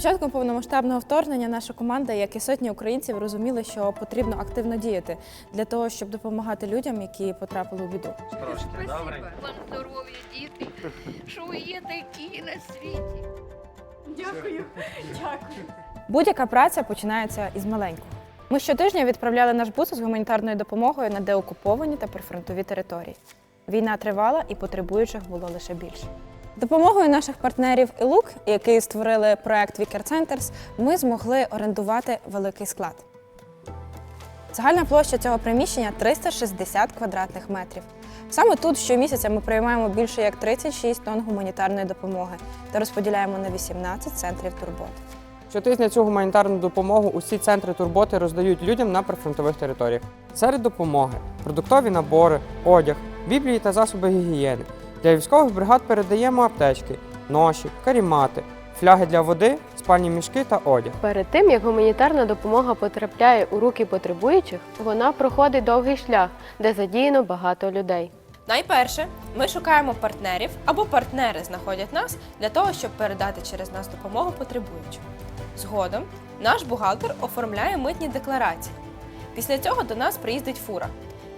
початком повномасштабного вторгнення наша команда, як і сотні українців, розуміли, що потрібно активно діяти для того, щоб допомагати людям, які потрапили у біду. Спасибо вам здоров'я, діти, що ви є такі на світі. Дякую. Дякую. Будь-яка праця починається із маленького. Ми щотижня відправляли наш бус з гуманітарною допомогою на деокуповані та прифронтові території. Війна тривала і потребуючих було лише більше. Допомогою наших партнерів «Ілук», які створили проект Вікер Centers, ми змогли орендувати великий склад. Загальна площа цього приміщення 360 квадратних метрів. Саме тут щомісяця ми приймаємо більше як 36 тонн гуманітарної допомоги та розподіляємо на 18 центрів турботи. Щотижня цю гуманітарну допомогу усі центри турботи роздають людям на прифронтових територіях. Серед допомоги продуктові набори, одяг, біблії та засоби гігієни. Для військових бригад передаємо аптечки, ноші, карімати, фляги для води, спальні мішки та одяг. Перед тим як гуманітарна допомога потрапляє у руки потребуючих, вона проходить довгий шлях, де задіяно багато людей. Найперше, ми шукаємо партнерів або партнери знаходять нас для того, щоб передати через нас допомогу потребуючим. Згодом наш бухгалтер оформляє митні декларації. Після цього до нас приїздить фура.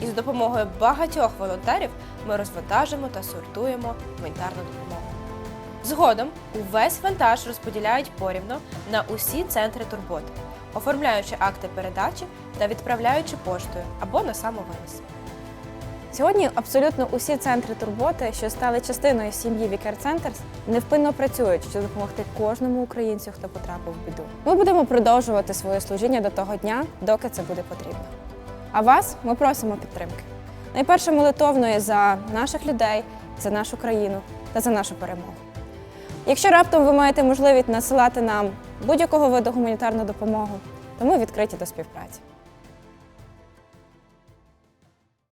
І за допомогою багатьох волонтерів ми розвантажимо та сортуємо гуманітарну допомогу. Згодом увесь вантаж розподіляють порівно на усі центри турботи, оформляючи акти передачі та відправляючи поштою або на самовивіз. Сьогодні абсолютно усі центри турботи, що стали частиною сім'ї Вікер Centers, невпинно працюють, щоб допомогти кожному українцю, хто потрапив в біду. Ми будемо продовжувати своє служіння до того дня, доки це буде потрібно. А вас ми просимо підтримки. Найперше молитовної за наших людей, за нашу країну та за нашу перемогу. Якщо раптом ви маєте можливість насилати нам будь-якого виду гуманітарну допомогу, то ми відкриті до співпраці.